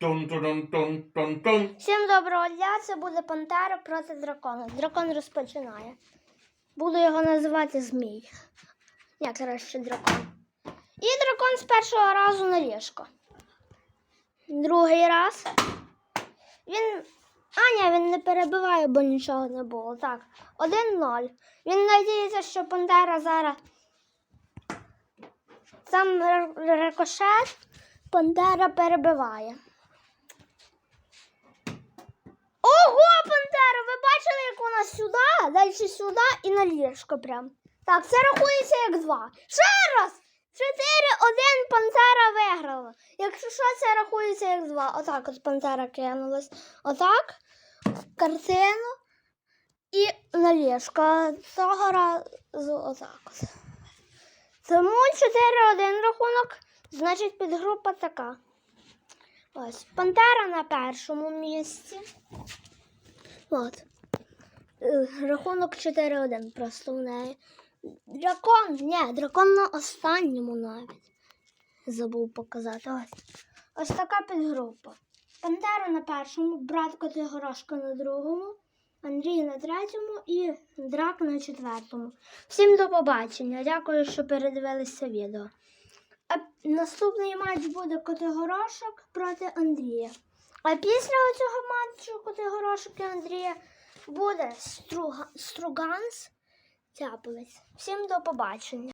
Тун-тун-тун-тун-тун. Всім доброго дня, це буде Пантера проти дракона. Дракон розпочинає. Буду його називати Змій. Ні, краще дракон. І дракон з першого разу на ліжко. Другий раз. Він. А, ні, він не перебиває, бо нічого не було. Так, 1-0. Він надіється, що Пантера зараз. Сам рикошет Пантера перебиває. Сюди, далі сюди і на ліжко прям. Так, це рахується як два. Ще раз! Чотири, один Пантера виграла. Якщо що, це рахується як два. Отак от Пантера кинулась. Отак, картину і на ліжко. Того разу отак от. Тому 4-1 рахунок, значить підгрупа така. Ось, Пантера на першому місці. От. Е, Рахунок 4-1 просто в неї. Дракон, ні, дракон на останньому навіть. Забув показати. Ось. Ось така підгрупа. Пантера на першому, брат Котигорошка на другому, Андрій на третьому і Драк на четвертому. Всім до побачення. Дякую, що передивилися відео. А наступний матч буде Котигорошок проти Андрія. А після цього матчу Котигорошок і Андрія буде Струга... Струганс Тяповець. Всім до побачення.